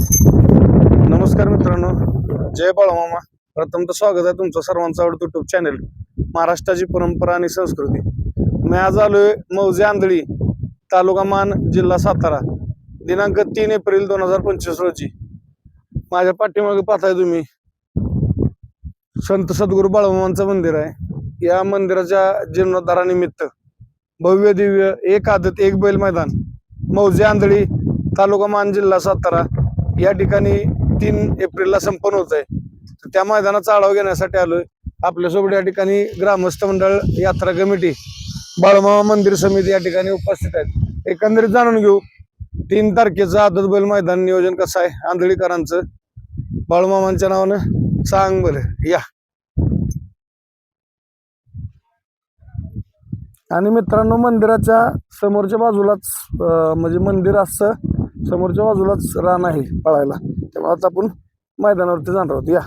नमस्कार मित्रांनो. जय बाळमामा. प्रथम तर स्वागत आहे तुमचं सर्वांचं आवडतं युट्यूब चॅनल महाराष्ट्राची परंपरा आणि संस्कृती. मी आज आलोय मौजे आंधळी तालुका मान जिल्हा सातारा दिनांक तीन एप्रिल दोन हजार पंचवीस रोजी. माझ्या पाठीमागे पाहताय तुम्ही संत सद्गुरू बाळमामांचं मंदिर आहे. या मंदिराच्या जीर्णोद्धारानिमित्त भव्य दिव्य एक आदत एक बैल मैदान मौजे आंधळी तालुका मान जिल्हा सातारा या ठिकाणी तीन एप्रिलला संपन्न होत आहे. तर त्या मैदानाचा आढावा घेण्यासाठी आलोय. आपल्यासोबत या ठिकाणी ग्रामस्थ मंडळ यात्रा कमिटी बाळमामा मंदिर समिती या ठिकाणी उपस्थित आहेत. एकंदरीत जाणून घेऊ तीन तारखेचं आदत बैल मैदान नियोजन कसं आहे? आंधळीकरांचं. बाळमामांच्या नावानं सांग बरं. या. आणि मित्रांनो मंदिराच्या समोरच्या बाजूलाच म्हणजे मंदिर असं समोरच्या बाजूलाच रान आहे पळायला. त्यामुळे आता आपण मैदानावरती जाणार आहोत. या.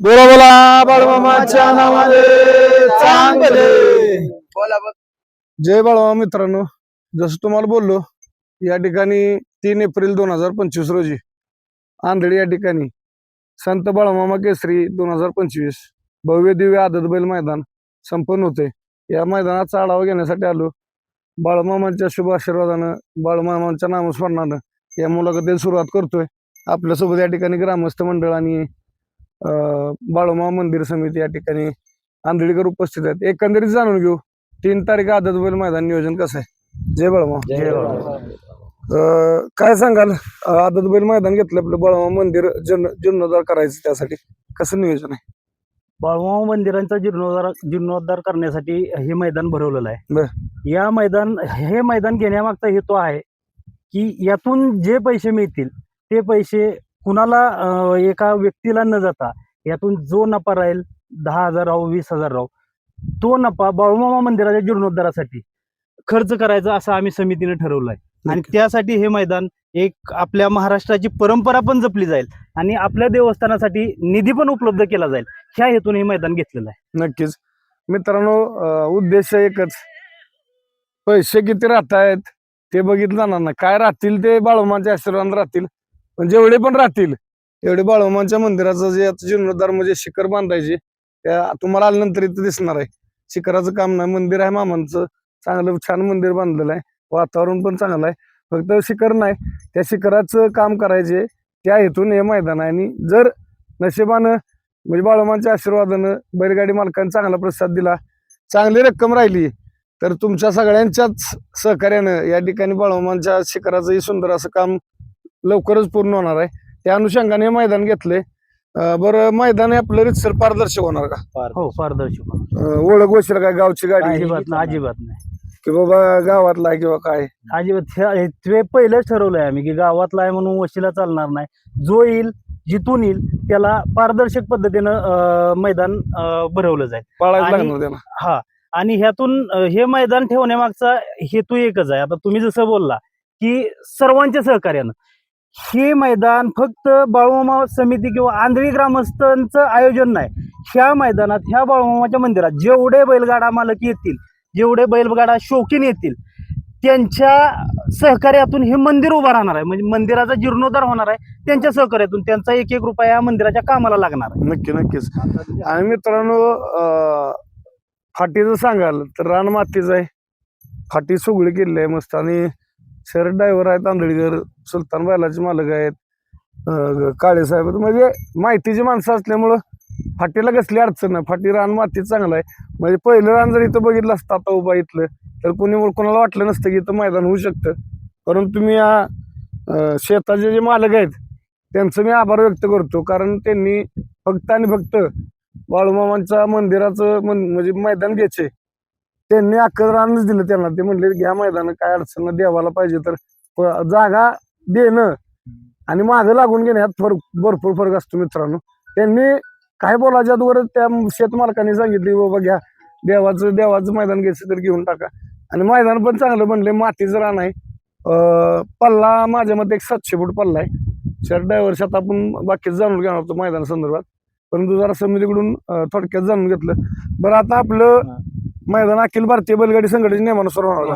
बोला बोला बाळमामाच्या नावाने चांगले बोला बघ जय बाळमामा मित्रांनो. जसं तुम्हाला बोललो या ठिकाणी तीन एप्रिल दोन हजार पंचवीस रोजी आंधळी या ठिकाणी संत बाळमामा केसरी दोन हजार पंचवीस भव्य दिव्य आदत बैल मैदान संपन्न होते. या मैदानाचा आढावा घेण्यासाठी आलो. बाळमामांच्या शुभ आशीर्वादानं बाळमामांच्या नामस्मरणानं या मुलाखतीला सुरुवात करतोय. आपल्यासोबत या ठिकाणी ग्रामस्थ मंडळ आणि अं, बाळमामा मंदिर समिती या ठिकाणी आंधळीकर उपस्थित आहेत. एकंदरीत जाणून घेऊ तीन तारीख आदत बैल मैदान नियोजन कसं आहे? जय बाळमामा. जय अं, काय सांगाल? आदत बैल मैदान घेतलं आपलं बाळमामा मंदिर जीर्ण जीर्णोद्धार करायचं त्यासाठी कसं नियोजन आहे? बाळमामा मंदिरांचा जीर्णोद्धार जीर्णोद्धार करण्यासाठी हे मैदान भरवलेलं. आहे. या मैदान हे मैदान घेण्यामागचा हेतू आहे की यातून जे पैसे मिळतील ते पैसे कुणाला एका व्यक्तीला न जाता यातून जो नफा राहील दहा हजार राहू वीस हजार राहू तो नफा बाळूमामा मंदिराच्या जीर्णोद्धारासाठी खर्च करायचा असं आम्ही समितीने ठरवलं आहे आणि त्यासाठी हे मैदान एक आपल्या महाराष्ट्राची परंपरा पण जपली जाईल आणि आपल्या देवस्थानासाठी निधी पण उपलब्ध केला जाईल ह्या हेतून हे मैदान घेतलेलं आहे. नक्कीच. मित्रांनो उद्देश एकच. पैसे किती राहत आहेत ते बघितलं ना काय राहतील ते बाळोमांच्या आशीर्वाद राहतील. पण जेवढे पण राहतील. एवढे बाळोमांच्या मंदिराचं जे आता जीर्णोद्धार म्हणजे शिखर बांधायचे त्या तुम्हाला आल्यानंतर इथं दिसणार आहे. शिखराचं काम नाही मंदिर आहे मामांचं. चांगलं छान मंदिर बांधलेलं आहे. वातावरण पण चांगलं आहे. फक्त शिखर नाही त्या शिखराचं काम करायचे त्या हेतून हे मैदान आहे. आणि जर नशिबानं म्हणजे बाळोमांच्या आशीर्वादानं बैलगाडी मालकांनी चांगला प्रसाद दिला चांगली रक्कम राहिली तर तुमच्या सगळ्यांच्याच सहकार्यानं या ठिकाणी बाळोमांच्या शिखराचंही सुंदर असं काम लवकरच पूर्ण होणार आहे. त्या अनुषंगाने हे मैदान घेतले बरं मैदान हे आपलं रितसर पारदर्शक होणार का? हो पारदर्शक अं, ओळख वशील काय गावची गाडी? अजिबात नाही अजिबात नाही. की बाबा गावातला आहे किंवा काय? अजिबात हे- ते पहिलेच ठरवलंय आम्ही की गावातला आहे म्हणून वशिला चालणार नाही. जो येईल जिथून येईल त्याला पारदर्शक पद्धतीनं अं, मैदान अं, भरवलं जाईल. पाळायला आणि- लागणार त्याला. हा आणि ह्यातून अं, हे मैदान ठेवण्यामागचा हेतू एकच आहे. आता तुम्ही जसं बोलला की सर्वांच्या सहकार्यानं. हे मैदान फक्त बाळूमामा समिती किंवा आंधळी ग्रामस्थांचं आयोजन नाही. ह्या मैदानात ह्या बाळूमामाच्या मंदिरात जेवढे बैलगाडा मालक येतील जेवढे बैलगाडा शौकीन येतील त्यांच्या सहकार्यातून हे मंदिर उभं राहणार आहे. म्हणजे मंदिराचा जीर्णोद्धार होणार आहे त्यांच्या सहकार्यातून त्यांचा एक एक रुपया या मंदिराच्या कामाला लागणार आहे. नक्की नक्कीच. आणि मित्रांनो फाटीचं सांगाल तर रान मातीचं आहे. फाटी सुगळी केलेली आहे मस्त. आणि शरद ड्रायव्हर आहेत आंधळीकर सुलतान बालाचे मालक आहेत काळेसाहेब काळे साहेब म्हणजे माहितीची माणसं असल्यामुळं फाटीला कसली अडचण नाही. फाटी रान मातीच चांगलं आहे. म्हणजे पहिलं रान जर इथं बघितलं असतं आता उभा इथलं तर कोणी कोणाला वाटलं नसतं की इथं मैदान होऊ शकतं. कारण तुम्ही या शेताचे जे मालक आहेत त्यांचं मी आभार व्यक्त करतो. कारण त्यांनी फक्त आणि फक्त बाळूमामांच्या मंदिराचं मन- म्हणजे मैदान घ्यायचे. त्यांनी अख्खं रानच दिलं त्यांना ते म्हणले घ्या मैदान काय अडचण देवाला पाहिजे तर जागा देणं. आणि मागं लागून घेण्यात फरक भरपूर फरक असतो मित्रांनो. त्यांनी काय बोलायच्या वर त्या शेतमालकांनी सांगितले बाबा घ्या देवाचं देवाचं मैदान घ्यायचं तर घेऊन टाका. आणि मैदान पण चांगलं म्हणले मातीचं रान आहे पल्ला माझ्या मते एक सातशे फूट पल्ला आहे. सर ड्रायव्हरच्या आता आपण बाकीच जाणून घेणार होतो मैदाना संदर्भात. परंतु जरा समितीकडून थोडक्यात जाणून घेतलं. बरं आता आपलं मैदान अखिल भारतीय बैलगाडी संघटनेच्या नियमानुसार होणार.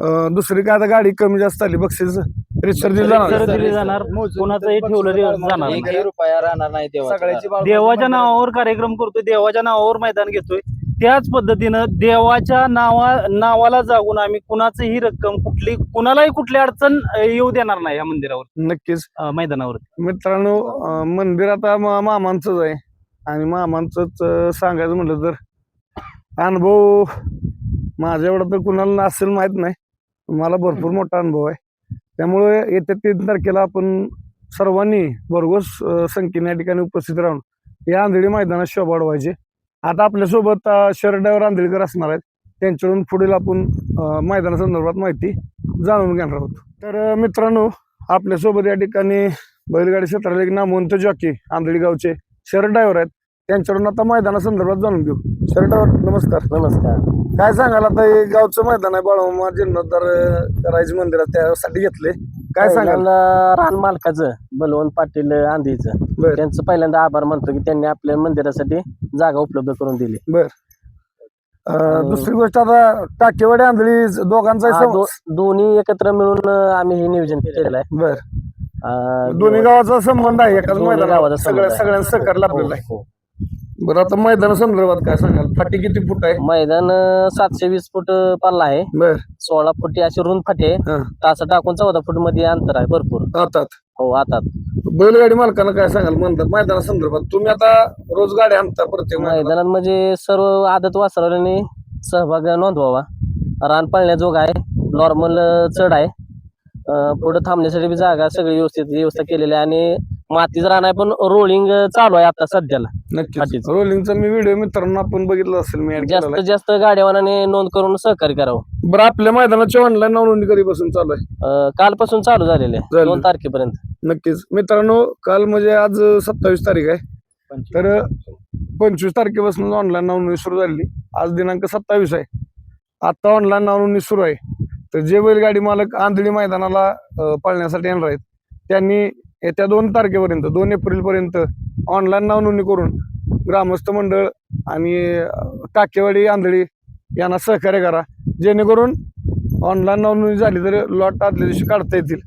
अं, दुसरी काय आता गाडी कमी जास्त आली बक्षीस रिसर्च जाणार. तर दिली जाणार कोणाचंही ठेवलं रे- जाणार नाही. एकही रुपया राहणार नाही देवाच्या देवाच्या नावावर कार्यक्रम करतोय देवाच्या नावावर मैदान घेतोय. त्याच पद्धतीनं देवाच्या नावा नावाला जागून आम्ही कुणाचीही रक्कम कुठली कुणालाही कुठली अडचण अं, येऊ देणार नाही या मंदिरावर. नक्कीच. अं, मैदानावर मित्रांनो अं, मंदिर आता मा- मामांचंच आहे. आणि मामांचंच अं, सांगायचं म्हटलं तर अनुभव माझ्या एवढा तर कुणाला असेल माहीत नाही. मला भरपूर मोठा अनुभव आहे. त्यामुळे येत्या तीन तारखेला आपण सर्वांनी भरघोस संख्येने या ठिकाणी उपस्थित राहून या आंधळी मैदानात शोभा वाढवायचे. आता आपल्यासोबत ड्रायव्हर आंधळीकर असणार आहेत. त्यांच्याकडून पुढील आपण मैदानासंदर्भात माहिती जाणून घेणार आहोत. तर मित्रांनो आपल्यासोबत या ठिकाणी बैलगाडी क्षेत्राला एक नामवंत जॉकी आंधळी गावचे शरद ड्रायव्हर आहेत. त्यांच्याकडून आता मैदानासंदर्भात जाणून घेऊ. ड्रायव्हर नमस्कार. नमस्कार. काय सांगाल आता हे गावचं मैदान आहे बाळामा जीर्णोद्धार करायचे मंदिर आहे, त्यासाठी घेतले. काय सांगाल? रान मालकाचं बलवंत पाटील आंधीचं. बर. त्यांचं पहिल्यांदा आभार मानतो की त्यांनी आपल्या मंदिरासाठी जागा उपलब्ध करून दिली. अं, दुसरी गोष्ट आता टाकेवाडी आंधळी दोघांचा हा, दो- दोन्ही एकत्र मिळून अं, आम्ही हे नियोजन केलेलं आहे. बर. अं, दोन्ही गावाचा संबंध आहे एकाच दोन्ही मैदानात गावाचा सगळ्या आहे. सहकार्य लाभलेलं आहे. हो, हो. बरं आता मैदानासंदर्भात काय सांगाल? फाटी किती फूट आहे? मैदान अं, सातशे वीस फूट अं, पल्ला आहे. बर. सोळा फुटी अशी रुंद फाटी आहे. हा. तास टाकून चौदा फूटमध्ये अंतर आहे भरपूर. आता हो आता बैलगाडी मालकांना काय सांगाल? म्हणतात मैदानासंदर्भात तुम्ही आता रोज गाडी आणता प्रत्येक मैदानात मैदानात म्हणजे सर्व आदत वासरवल्याने सहभाग नोंदवावा. रान पाळण्याजोग आहे. नॉर्मल चढ आहे. अं, पुढे थांबण्यासाठी बी जागा सगळी व्यवस्थित व्यवस्था केलेली आहे. आणि मातीचं रान आहे पण रोलिंग चालू आहे आता सध्याला. नक्कीच. फाटीचं. रोलिंगचा मी व्हिडिओ मित्रांनो आपण बघितला असेल मी केलेला जास्तीत जास्त गाड्यावानाने नोंद करून सहकार्य करावं. आहे. बरं आपल्या मैदानाची ऑनलाईन नोंदणी कधीपासून चालू आहे? अं, कालपासून चालू झालेले आहे. दोन तारखेपर्यंत. नक्कीच. मित्रांनो काल म्हणजे आज सत्तावीस तारीख आहे. तर पंचवीस तारखेपासून ऑनलाईन नोंदणी सुरू झाली आज दिनांक सत्तावीस आहे. आता ऑनलाईन नोंदणी सुरू आहे. तर जे बैलगाडी मालक आंधळी मैदानाला अं, पाळण्यासाठी येणार आहेत त्यांनी येत्या दोन तारखेपर्यंत दोन एप्रिलपर्यंत ऑनलाईन नावनोंदणी करून ग्रामस्थ मंडळ आणि टाकेवाडी आंधळी यांना सहकार्य करा. जेणेकरून ऑनलाईन नावनोंदणी झाली तर लॉट आदल्या दिवशी काढता येतील.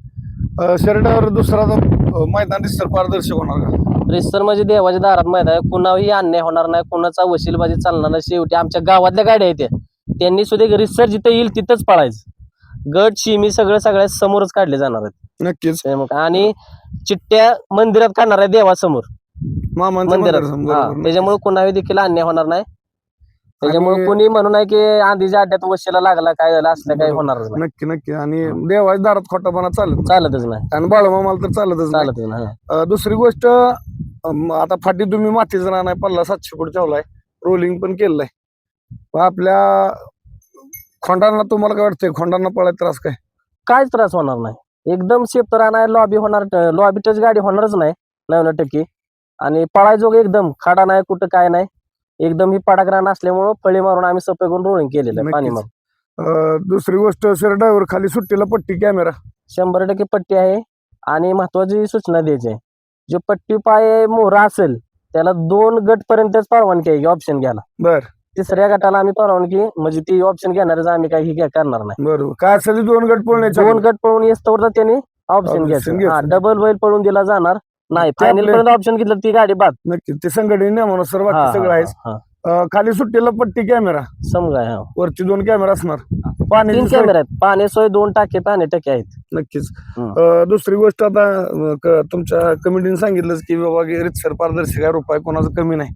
शर्टावर दुसरा मैदान रिस्तर पारदर्शक होणार का? रिस्तर म्हणजे देवाच्या दारात मैदान आहे. कुणाही अन्याय होणार नाही. कुणाचा वशीलबाजी चालणार नाही. शेवटी आमच्या गावातल्या गाड्या आहेत त्या. त्यांनी सुद्धा रिसर जिथे येईल तिथंच पळायचं. गट शिमी सगळं सगळ्या समोरच काढले जाणार आहेत. नक्कीच. त्यामुळे- आणि चिठ्ठ्या मंदिरात काढणार आहे देवासमोर. मामांचं मंदिरात. हा, बरोबर. त्याच्यामुळे कुणाही देखील अन्याय होणार नाही. त्याच्यामुळे आणि- कुणी म्हणू नये की आधीच्या अड्ड्यात वशीला लागला काय झालं असलं काही होणारच नाही. नक्की नक्की. आणि देवाच्या दारात खोटापणा चालत नाही. चालतच नाही. आणि बाळमामाला तर चालतच नाही. चालतच नाही अं, दुसरी गोष्ट अं, आता फाटी तुम्ही मातीचं राहणार पल्ला सातशे फूट ठेवलाय रोलिंग पण केलंय. आपल्या खोंडांना तुम्हाला काय वाटतंय? खोंडांना पळायला त्रास काय? काहीच त्रास होणार नाही. एकदम सेफ राहणार लॉबी होणार लॉबी टच गाडी होणारच नाही नव्याण्णव टक्के. आणि पळायजोग एकदम खाडा नाही कुठं काय नाही. एकदम ही पडाक रान असल्यामुळं फळी मारून आम्ही सफाई करून रोलिंग केलेलं आहे पाणी. मारून. अं, दुसरी गोष्ट सर ड्रायव्हर खाली सुट्टीला पट्टी कॅमेरा शंभर टक्के पट्टी आहे. आणि महत्वाची सूचना द्यायची आहे. जो पट्टी पाय मोहरा असेल त्याला दोन गट पर्यंतच परवानगी आहे ऑप्शन घ्यायला. बर. तिसऱ्या गटाला आम्ही परवानगी म्हणजे ती ऑप्शन घेणारच आम्ही काही हे करणार नाही. बरोबर. काय असेल ते दोन गट पळण्याचे दोन गट पळून येस्तवर तर त्यांनी ऑप्शन Option घ्यायचं. हा घ्यायचं. डबल बैल पळून दिला जाणार. नाही ते फायनल आपले- पर्यंत ऑप्शन घेतलं ती गाडी बाद. नक्की ते संघटने नियमानुसार हा, बाकी सगळं हा, हा, अं, खाली सुट्टीला पट्टी कॅमेरा. समजा हा. वरती दोन कॅमेरा असणार. तीन पाणी कॅमेरे आहेत. पाणी सोय दोन टाके पाणी टाके आहेत. नक्कीच. हं. अं, दुसरी गोष्ट आता अं, क- तुमच्या कमिटीने सांगितलंच की बाबा रितसर पारदर्शक आहे रुपये कोणाचं कमी नाही.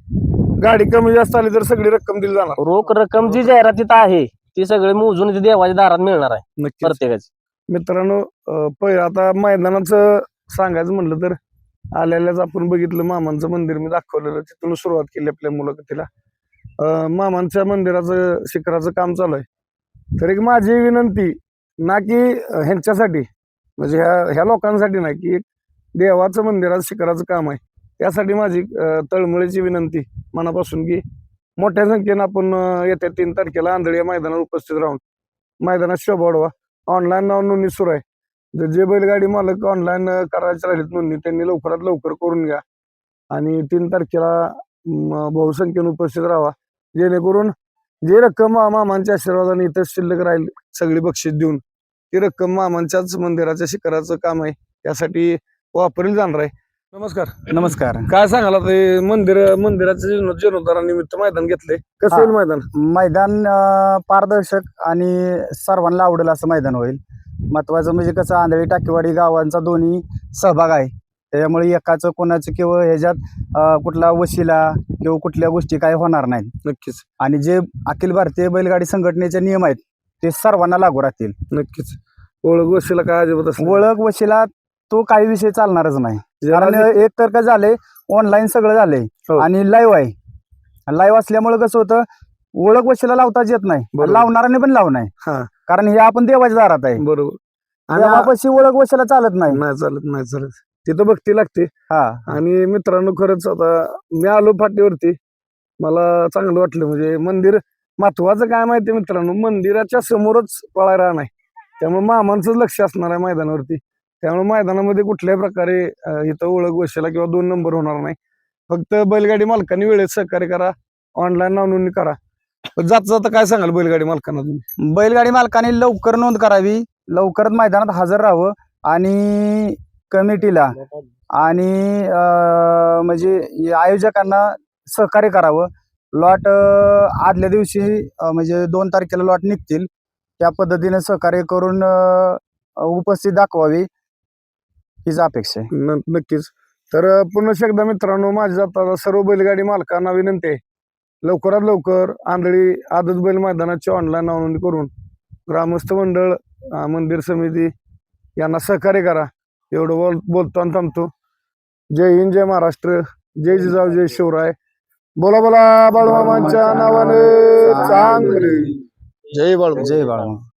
गाडी कमी जास्त आली तर सगळी रक्कम दिली जाणार. रोख रक्कम जी जाहिरातीत आहे ती सगळी मोजून ती देवाच्या दारात मिळणार आहे. नक्कीच. प्रत्येकाची. मित्रांनो अं, पहिलं आता मैदानाचं सांगायचं म्हटलं तर आल्याल्याच आपण बघितलं मामांचं मंदिर मी दाखवलेलं तिथून सुरुवात केली आपल्या मुलाखतीला. अं, मामांच्या मंदिराचं शिखराचं काम चालू आहे. तर एक माझी विनंती ना की अं, ह्यांच्यासाठी म्हणजे ह्या ह्या लोकांसाठी नाही की एक देवाचं मंदिराचं शिखराचं काम आहे. यासाठी माझी तळमळीची विनंती मनापासून की मोठ्या संख्येनं आपण येत्या तीन तारखेला आंधळी या मैदानावर उपस्थित राहून मैदानात शोभा वाढवा. ऑनलाईन नाव नोंदणी सुरू आहे. जर जे बैलगाडी मालक ऑनलाईन करायचे राहिलेत नोंदणी त्यांनी लवकरात लवकर करून घ्या. आणि तीन तारखेला बहुसंख्येनं उपस्थित राहा जेणेकरून जे रक्कम मामांच्या आशीर्वादाने इथं शिल्लक राहील सगळी बक्षीस देऊन ती रक्कम मामांच्याच मंदिराच्या शिखराचं काम आहे. त्यासाठी वापरली जाणार आहे. नमस्कार. नमस्कार. काय सांगाल आता हे मंदिर मंदिराच्या जीर्ण- जीर्णोद्धारानिमित्त मैदान घेतले कसं. होईल मैदान? मैदान अं, पारदर्शक आणि सर्वांना आवडेल असं मैदान होईल. महत्वाचं म्हणजे कसं आंधळी टाकेवाडी गावांचा दोन्ही सहभाग आहे. त्याच्यामुळे एकाचं कोणाचं किंवा ह्याच्यात अं, कुठला वशिला किंवा कुठल्या गोष्टी काही होणार नाहीत नक्कीच. आणि जे अखिल भारतीय बैलगाडी संघटनेचे नियम आहेत ते सर्वांना लागू राहतील. नक्कीच. ओळख गोष्टीला काय अजिबात असं ओळख वशिला तो काही विषय चालणारच नाही. कारण एक तर काय झालंय ऑनलाईन सगळं झालंय. हो. आणि लाईव्ह आहे. लाईव्ह असल्यामुळे कसं होतं ओळख वशिला लावताच येत नाही. बरोबर. लावणाऱ्याने पण लावू नाही हा. कारण हे आपण देवाच्या दारात आहे. बरोबर. आणि आ- देवापाशी ओळख वशिला चालत नाही. नाही चालत नाही चालत. तिथं भक्ती लागते. हा. आणि मित्रांनो खरंच आता मी आलो फाटीवरती. मला चांगलं वाटलं म्हणजे मंदिर महत्वाचं काय माहिती मित्रांनो? मंदिराच्या समोरच पळायला नाही त्यामुळे मामांचंच लक्ष असणार आहे मैदानावरती. त्यामुळे मैदानामध्ये कुठल्याही प्रकारे इथं ओळख गोष्टीला किंवा दोन नंबर होणार नाही. फक्त बैलगाडी मालकांनी वेळेत सहकार्य करा ऑनलाईन नोंदणी करा. जात जाता जाता काय सांगाल बैलगाडी मालकांना तुम्ही? बैलगाडी मालकाने लवकर नोंद करावी. लवकरच मैदानात हजर राहावं आणि कमिटीला आणि म्हणजे आयोजकांना सहकार्य करावं. लॉट आदल्या दिवशी म्हणजे दोन तारखेला लॉट निघतील. त्या पद्धतीने सहकार्य करून उपस्थित दाखवावी. हीच अपेक्षा आहे. न- नक्कीच. तर अं, पुन्हा एकदा मित्रांनो माझ्या जाता सर्व बैलगाडी मालकांना विनंती आहे. लवकरात लवकर आंधळी आदत बैल मैदानाची ऑनलाईन नोंदणी करून ग्रामस्थ मंडळ अं, मंदिर समिती यांना सहकार्य करा. एवढं बोल बोलतो आणि थांबतो. जय हिंद जय महाराष्ट्र जय जिजाऊ जय शिवराय. बोला बोला बाळूमामांच्या नावाने चांगली. जय बाळू जय बाळा.